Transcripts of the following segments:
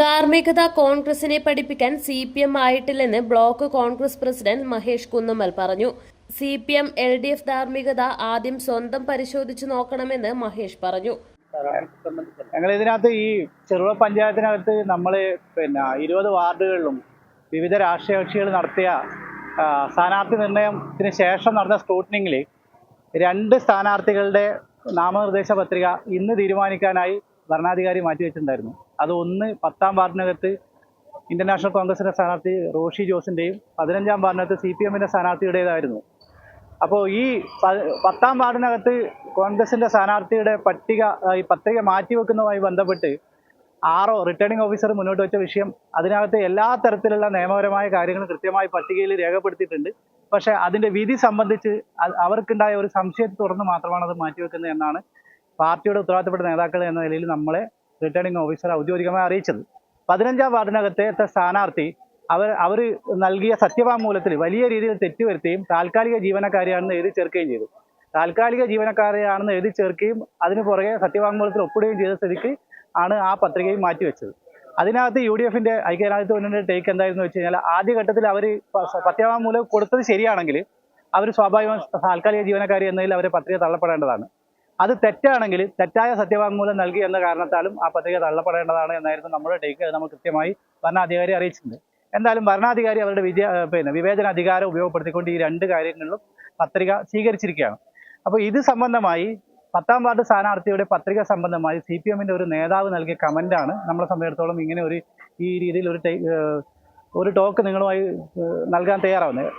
ധാർമ്മികത കോൺഗ്രസിനെ പഠിപ്പിക്കാൻ സി പി എം ആയിട്ടില്ലെന്ന് ബ്ലോക്ക് കോൺഗ്രസ് പ്രസിഡന്റ് മഹേഷ് കുന്നമ്മൽ പറഞ്ഞു. C P M L D F ധാർമ്മികത ആദ്യം സ്വന്തം പരിശോധിച്ചു നോക്കണമെന്ന് മഹേഷ് പറഞ്ഞു. ഞങ്ങൾ ഇതിനകത്ത് ഈ ചെറുവ പഞ്ചായത്തിനകത്ത് നമ്മൾ പിന്നെ ഇരുപത് വാർഡുകളിലും വിവിധ രാഷ്ട്രീയ കക്ഷികൾ നടത്തിയ സ്ഥാനാർത്ഥി നിർണയത്തിന് ശേഷം നടന്ന സ്ക്രൂട്ടനിങ്ങിൽ രണ്ട് സ്ഥാനാർത്ഥികളുടെ നാമനിർദ്ദേശ പത്രിക ഇന്ന് തീരുമാനിക്കാനായി ഭരണാധികാരി മാറ്റിവെച്ചിട്ടുണ്ടായിരുന്നു. അത് ഒന്ന് പത്താം വാർഡിനകത്ത് ഇന്റർനാഷണൽ കോൺഗ്രസിന്റെ സ്ഥാനാർത്ഥി റോഷി ജോസിന്റെയും പതിനഞ്ചാം വാർഡിനകത്ത് സി പി എമ്മിന്റെ സ്ഥാനാർത്ഥിയുടേതായിരുന്നു. അപ്പോൾ ഈ പത്താം വാർഡിനകത്ത് കോൺഗ്രസിന്റെ സ്ഥാനാർത്ഥിയുടെ പട്ടിക ഈ പത്രിക മാറ്റിവെക്കുന്നതുമായി ബന്ധപ്പെട്ട് ആറോ റിട്ടേണിംഗ് ഓഫീസർ മുന്നോട്ട് വെച്ച വിഷയം അതിനകത്ത് എല്ലാ തരത്തിലുള്ള നിയമപരമായ കാര്യങ്ങളും കൃത്യമായി പട്ടികയിൽ രേഖപ്പെടുത്തിയിട്ടുണ്ട്. പക്ഷേ അതിന്റെ വിധി സംബന്ധിച്ച് അവർക്കുണ്ടായ ഒരു സംശയത്തെ തുടർന്ന് മാത്രമാണ് അത് മാറ്റിവെക്കുന്നത് എന്നാണ് പാർട്ടിയുടെ ഉത്തരവാദിത്തപ്പെട്ട നേതാക്കൾ എന്ന നിലയിൽ നമ്മളെ റിട്ടേണിംഗ് ഓഫീസർ ഔദ്യോഗികമായി അറിയിച്ചത്. പതിനഞ്ചാം വാർഡിനകത്തെ സ്ഥാനാർത്ഥി അവർ അവർ നൽകിയ സത്യവാങ്മൂലത്തിൽ വലിയ രീതിയിൽ തെറ്റുവരുത്തുകയും താൽക്കാലിക ജീവനക്കാരിയാണെന്ന് എഴുതി ചേർക്കുകയും ചെയ്തു. താൽക്കാലിക ജീവനക്കാരെയാണെന്ന് എഴുതി ചേർക്കുകയും അതിന് പുറകെ സത്യവാങ്മൂലത്തിൽ ഒപ്പിടുകയും ചെയ്ത സ്ഥിതിക്ക് ആണ് ആ പത്രികയും മാറ്റിവെച്ചത് അതിനകത്ത് യു ഡി എഫിന്റെ ഐക്യരാജ്യത്വ മുന്നണിയുടെ ടേക്ക് എന്തായിരുന്നു വെച്ച് കഴിഞ്ഞാൽ ആദ്യഘട്ടത്തിൽ അവർ സത്യവാങ്മൂലം കൊടുത്തത് ശരിയാണെങ്കിൽ അവർ സ്വാഭാവികമായും താൽക്കാലിക ജീവനക്കാരി എന്നതിൽ അവരെ പത്രിക തള്ളപ്പെടേണ്ടതാണ്. അത് തെറ്റാണെങ്കിൽ തെറ്റായ സത്യവാങ്മൂലം നൽകി എന്ന കാരണത്താലും ആ പത്രിക തള്ളപ്പെടേണ്ടതാണ് എന്നായിരുന്നു നമ്മുടെ ടേക്ക്. അത് നമ്മൾ കൃത്യമായി ഭരണാധികാരി അറിയിച്ചിട്ടുണ്ട്. എന്തായാലും ഭരണാധികാരി അവരുടെ വിജയ പിന്നെ വിവേചന അധികാരം ഉപയോഗപ്പെടുത്തിക്കൊണ്ട് ഈ രണ്ട് കാര്യങ്ങളിലും പത്രിക സ്വീകരിച്ചിരിക്കുകയാണ്. അപ്പോൾ ഇത് സംബന്ധമായി പത്താം വാർഡ് സ്ഥാനാർത്ഥിയുടെ പത്രിക സംബന്ധമായി സി പി എമ്മിന്റെ ഒരു നേതാവ് നൽകിയ കമന്റാണ് നമ്മളെ സംബന്ധിച്ചിടത്തോളം ഇങ്ങനെ ഒരു ഈ രീതിയിൽ ഒരു ഒരു ടോക്ക് നിങ്ങളുമായി നൽകാൻ തയ്യാറാവുന്നത്.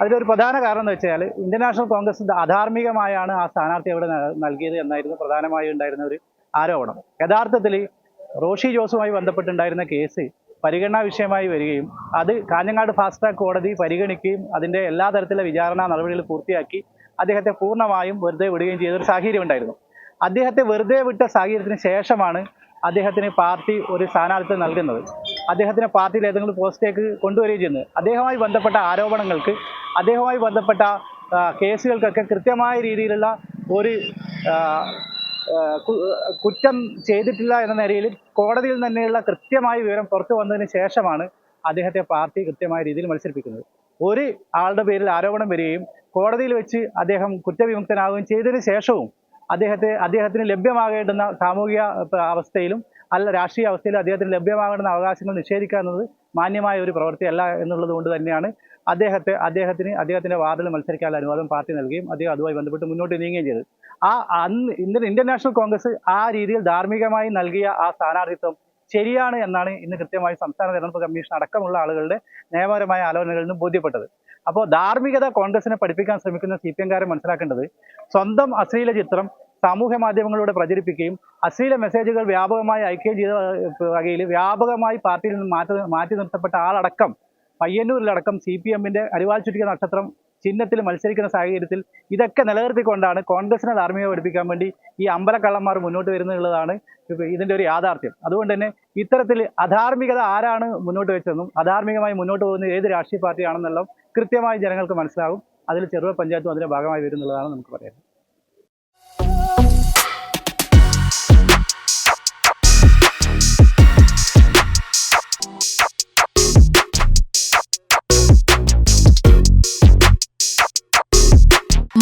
അതിലൊരു പ്രധാന കാരണം എന്ന് വെച്ചാൽ ഇന്ത്യൻ നാഷണൽ കോൺഗ്രസ് അധാർമികമായാണ് ആ സ്ഥാനാർത്ഥി അവിടെ നൽകിയത് എന്നായിരുന്നു പ്രധാനമായും ഉണ്ടായിരുന്ന ഒരു ആരോപണം. യഥാർത്ഥത്തിൽ റോഷി ജോസുമായി ബന്ധപ്പെട്ടുണ്ടായിരുന്ന കേസ് പരിഗണനാ വിഷയമായി വരികയും അത് കാഞ്ഞങ്ങാട് ഫാസ്റ്റ് ട്രാക്ക് കോടതി പരിഗണിക്കുകയും അതിന്റെ എല്ലാ തരത്തിലുള്ള വിചാരണ നടപടികൾ പൂർത്തിയാക്കി അദ്ദേഹത്തെ പൂർണമായും വെറുതെ വിടുകയും ചെയ്ത ഒരു സാഹചര്യം ഉണ്ടായിരുന്നു. അദ്ദേഹത്തെ വെറുതെ വിട്ട സാഹചര്യത്തിന് ശേഷമാണ് അദ്ദേഹത്തിന് പാർട്ടി ഒരു സ്ഥാനാർത്ഥി നൽകുന്നത്. അദ്ദേഹത്തിന് പാർട്ടിയിൽ ഏതെങ്കിലും പോസ്റ്റിലേക്ക് കൊണ്ടുവരികയും ചെയ്യുന്നത്. അദ്ദേഹവുമായി ബന്ധപ്പെട്ട ആരോപണങ്ങൾക്ക് അദ്ദേഹവുമായി ബന്ധപ്പെട്ട കേസുകൾക്കൊക്കെ കൃത്യമായ രീതിയിലുള്ള ഒരു കുറ്റം ചെയ്തിട്ടില്ല എന്ന നിലയിൽ കോടതിയിൽ തന്നെയുള്ള കൃത്യമായ വിവരം പുറത്തു വന്നതിന് ശേഷമാണ് അദ്ദേഹത്തെ പാർട്ടി കൃത്യമായ രീതിയിൽ മത്സരിപ്പിക്കുന്നത്. ഒരു ആളുടെ പേരിൽ ആരോപണം വരികയും കോടതിയിൽ വെച്ച് അദ്ദേഹം കുറ്റവിമുക്തനാവുകയും ചെയ്തതിന് ശേഷവും അദ്ദേഹത്തെ അദ്ദേഹത്തിന് ലഭ്യമാകേണ്ടുന്ന സാമൂഹിക അവസ്ഥയിലും അല്ല രാഷ്ട്രീയ അവസ്ഥയിൽ അദ്ദേഹത്തിന് ലഭ്യമാകേണ്ടുന്ന അവകാശങ്ങൾ നിഷേധിക്കുക എന്നത് മാന്യമായ ഒരു പ്രവൃത്തിയല്ല എന്നുള്ളത് കൊണ്ട് തന്നെയാണ് അദ്ദേഹത്തെ അദ്ദേഹത്തിന് അദ്ദേഹത്തിന്റെ വാർഡിൽ മത്സരിക്കാനുള്ള അനുവാദം പാർട്ടി നൽകുകയും അദ്ദേഹം അതുമായി ബന്ധപ്പെട്ട് മുന്നോട്ട് നീങ്ങുകയും ചെയ്തു. ആ അന്ന് ഇന്ത്യൻ ഇന്ത്യൻ നാഷണൽ കോൺഗ്രസ് ആ രീതിയിൽ ധാർമ്മികമായി നൽകിയ ആ സ്ഥാനാർത്ഥിത്വം ശരിയാണ് എന്നാണ് ഇന്ന് കൃത്യമായി സംസ്ഥാന തെരഞ്ഞെടുപ്പ് കമ്മീഷൻ അടക്കമുള്ള ആളുകളുടെ നിയമപരമായ ആലോചനകളിൽ നിന്നും ബോധ്യപ്പെട്ടത്. അപ്പോൾ ധാർമ്മികത കോൺഗ്രസിനെ പഠിപ്പിക്കാൻ ശ്രമിക്കുന്ന സി പി എംകാരെ മനസ്സിലാക്കേണ്ടത് സ്വന്തം അശ്ലീല ചിത്രം സാമൂഹ്യ മാധ്യമങ്ങളിലൂടെ പ്രചരിപ്പിക്കുകയും അശ്ലീല മെസ്സേജുകൾ വ്യാപകമായി അയക്കുകയും ചെയ്ത വകയിൽ വ്യാപകമായി പാർട്ടിയിൽ നിന്ന് മാറ്റി മാറ്റി നിർത്തപ്പെട്ട ആളടക്കം പയ്യന്നൂരിലടക്കം സി പി എമ്മിന്റെ അരിവാൾ ചുറ്റിക നക്ഷത്രം ചിഹ്നത്തിൽ മത്സരിക്കുന്ന സാഹചര്യത്തിൽ ഇതൊക്കെ നിലനിർത്തിക്കൊണ്ടാണ് കോൺഗ്രസിനെ ധാർമ്മികത പഠിപ്പിക്കാൻ വേണ്ടി ഈ അമ്പലക്കള്ളന്മാർ മുന്നോട്ട് വരുന്നുള്ളതാണ് ഇതിന്റെ ഒരു യാഥാർത്ഥ്യം. അതുകൊണ്ട് തന്നെ ഇത്തരത്തിൽ അധാർമികത ആരാണ് മുന്നോട്ട് വെച്ചതെന്നും അധാർമികമായി മുന്നോട്ട് പോകുന്ന ഏത് രാഷ്ട്രീയ പാർട്ടിയാണെന്നെല്ലാം കൃത്യമായി ജനങ്ങൾക്ക് മനസ്സിലാകും. അതിൽ ചെറുപ പഞ്ചായത്തും അതിന്റെ ഭാഗമായി വരുന്നുള്ളതാണ് നമുക്ക് പറയാം